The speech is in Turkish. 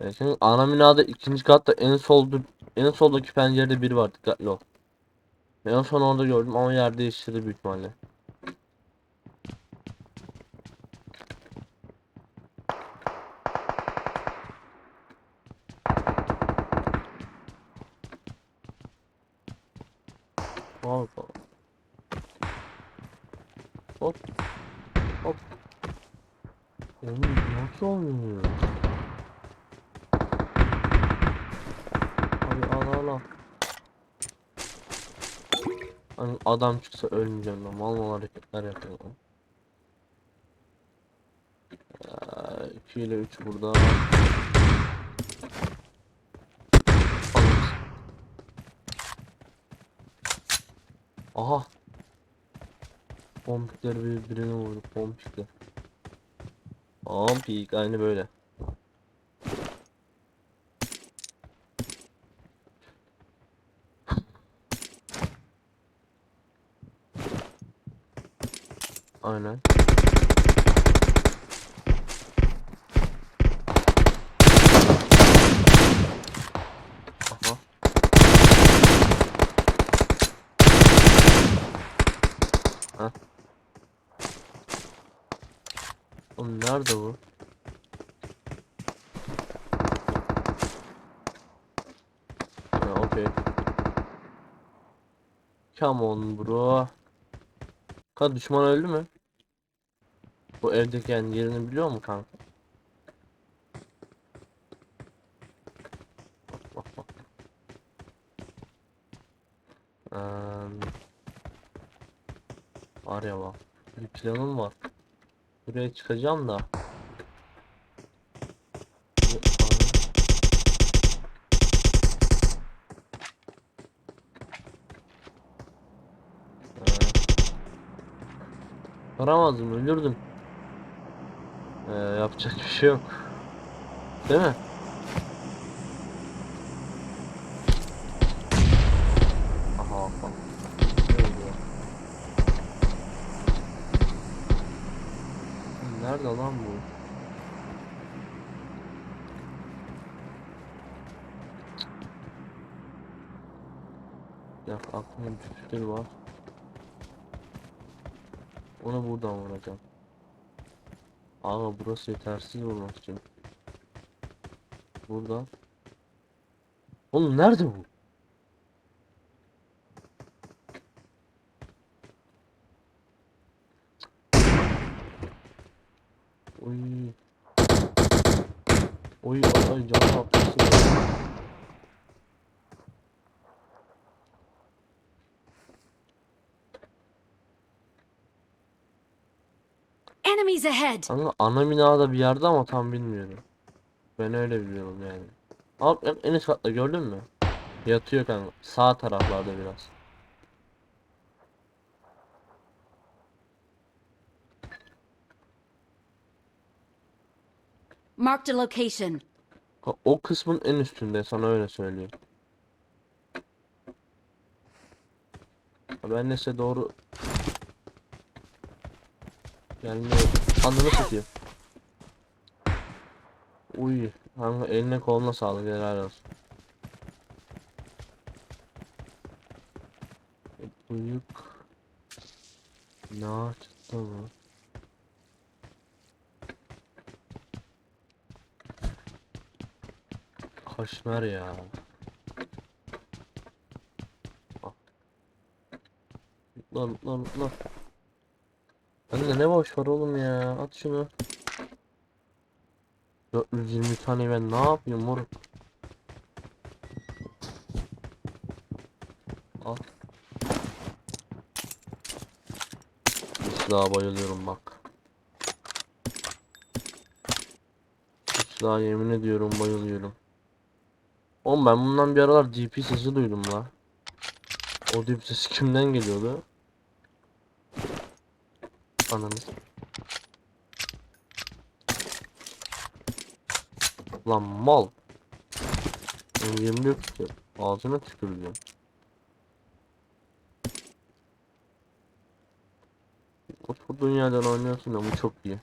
E, senin ana binada ikinci katta en solda en soldaki pencerede biri var dikkatli ol. Ben en son orada gördüm ama yer değiştirdi büyük ihtimalle. Hop hop. Hop. Oğlum nasıl? Al. Hani adam çıksa ölmeyeceğim ben. Mal mal hareketler yapıyorum. 2 ile 3 burada. Aha. Pompikler birbirine vurdu. Pompikler. Pompik aynı böyle. Aynen. Aha. Ha. Oğlum nerede bu? Ha, okey. Come on bro. Kanka düşman öldü mü? Bu evdeki yani yerini biliyor mu kanka? Bak bak bak. Var ya bak. Bir planım var. Buraya çıkacağım da. Varamazdım, ölürdüm. Ee, yapacak bir şey yok. Değil mi? Aha bak. Nerede lan bu? Ya aklımda bir var. Onu buradan vuracağım. Ama burası yetersiz vurmak için. Burada. Oğlum nerede bu? Oy. Oy ay ay can Enemies ahead! Kanka ana binada bir yerde ama tam bilmiyorum. Ben öyle biliyorum yani. Alt en- en üst katta gördün mü? Yatıyor kanka. Sağ taraflarda biraz. Marked a location. O kısmın en üstünde sana öyle söyleyeyim. Ha, Ben de size doğru gelmiyor. Ananı satayım. Uy, kanka eline koluna sağlık helal olsun. Uyuk. Ne çıktı bu? Kaşmer ya. Ah. Lan lan lan. Bende ne boş var oğlum ya. At şunu. 420 tane ben ne yapayım moruk? Al. Silaha bayılıyorum bak. Silaha yemin ediyorum bayılıyorum. Oğlum ben bundan bir aralar DP sesi duydum la. O DP sesi kimden geliyordu? Ananı. Lan mal. Yerimde yok ki. Ağzına tüküreceğim. Oturduğun yerden oynuyorsun ama çok iyi.